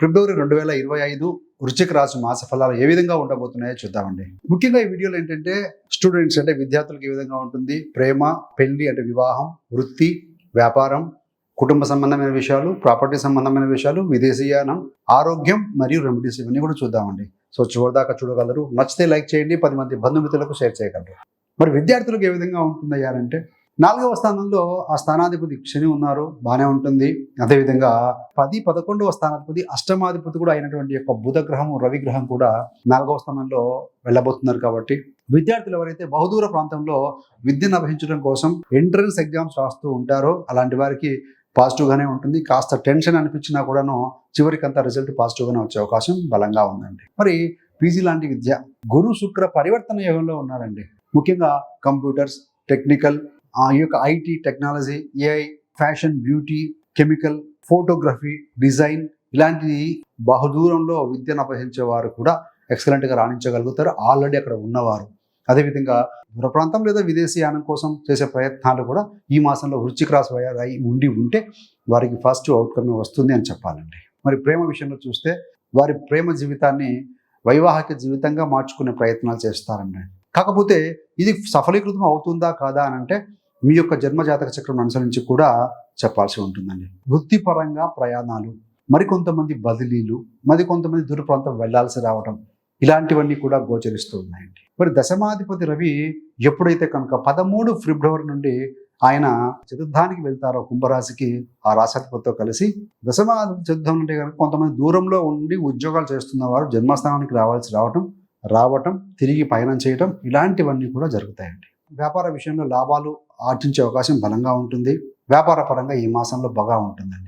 ఫిబ్రవరి రెండు వేల ఇరవై ఐదు వృశ్చిక రాశి మాస ఫలాలు ఏ విధంగా ఉండబోతున్నాయో చూద్దామండి. ముఖ్యంగా ఈ వీడియోలో ఏంటంటే స్టూడెంట్స్ అంటే విద్యార్థులకు ఏ విధంగా ఉంటుంది? ప్రేమ పెళ్ళి అంటే వివాహం వృత్తి వ్యాపారం కుటుంబ సంబంధమైన విషయాలు ప్రాపర్టీ సంబంధమైన విషయాలు విదేశీయానం ఆరోగ్యం మరియు రెమెడీస్ ఇవన్నీ కూడా చూద్దామండి. సో చివరిదాకా చూడగలరు. నచ్చితే లైక్ చేయండి పది మంది బంధుమిత్రులకు షేర్ చేయగలరు. మరి విద్యార్థులకు ఏ విధంగా ఉంటుందయ్యారంటే నాలుగవ స్థానంలో ఆ స్థానాధిపతి శని ఉన్నారు బాగానే ఉంటుంది. అదేవిధంగా పది పదకొండవ స్థానాధిపతి అష్టమాధిపతి కూడా అయినటువంటి యొక్క బుధగ్రహం రవిగ్రహం కూడా నాలుగవ స్థానంలో వెళ్ళబోతున్నారు కాబట్టి. విద్యార్థులు ఎవరైతే బహుదూర ప్రాంతంలో విద్యను అభ్యసించడం కోసం ఎంట్రన్స్ ఎగ్జామ్స్ రాస్తూ ఉంటారో అలాంటి వారికి పాజిటివ్గానే ఉంటుంది. కాస్త టెన్షన్ అనిపించినా కూడాను చివరికంతా రిజల్ట్ పాజిటివ్గానే వచ్చే అవకాశం బలంగా ఉందండి. మరి పీజీ లాంటి విద్య గురు శుక్ర పరివర్తన యోగంలో ఉన్నారండి. ముఖ్యంగా కంప్యూటర్స్ టెక్నికల్ ఆ యొక్క IT technology AI fashion beauty chemical photography design ఇలాంటి బహుదూరంలో విద్యను అభ్యసించే వారు కూడా ఎక్సలెంట్గా రాణించగలుగుతారు. ఆల్రెడీ అక్కడ ఉన్నవారు. అదేవిధంగా దూర ప్రాంతం లేదా విదేశీయానం కోసం చేసే ప్రయత్నాలు కూడా ఈ మాసంలో వృచ్చిక రాశి అయి ఉండి ఉంటే వారికి ఫస్ట్ అవుట్కమ్ వస్తుంది అని చెప్పాలండి. మరి ప్రేమ విషయంలో చూస్తే వారి ప్రేమ జీవితాన్ని వైవాహిక జీవితంగా మార్చుకునే ప్రయత్నాలు చేస్తారండి. కాకపోతే ఇది సఫలీకృతం అవుతుందా కాదా అని అంటే మీ యొక్క జన్మజాతక చక్రం అనుసరించి కూడా చెప్పాల్సి ఉంటుందండి. వృత్తిపరంగా ప్రయాణాలు మరికొంతమంది బదిలీలు మరి కొంతమంది దూర ప్రాంతం వెళ్ళాల్సి రావడం ఇలాంటివన్నీ కూడా గోచరిస్తూ ఉన్నాయండి. మరి దశమాధిపతి రవి ఎప్పుడైతే కనుక పదమూడు ఫిబ్రవరి నుండి ఆయన చతుర్థానికి వెళ్తారో కుంభరాశికి ఆ రాశాధిపతితో కలిసి దశమాధిపతి చతుర్థం నుండి కనుక కొంతమంది దూరంలో ఉండి ఉద్యోగాలు చేస్తున్న వారు జన్మస్థానానికి రావాల్సి రావటం రావటం తిరిగి పయనం చేయటం ఇలాంటివన్నీ కూడా జరుగుతాయండి. వ్యాపార విషయంలో లాభాలు ఆర్జించే అవకాశం బలంగా ఉంటుంది. వ్యాపార పరంగా ఈ మాసంలో బాగా ఉంటుందండి.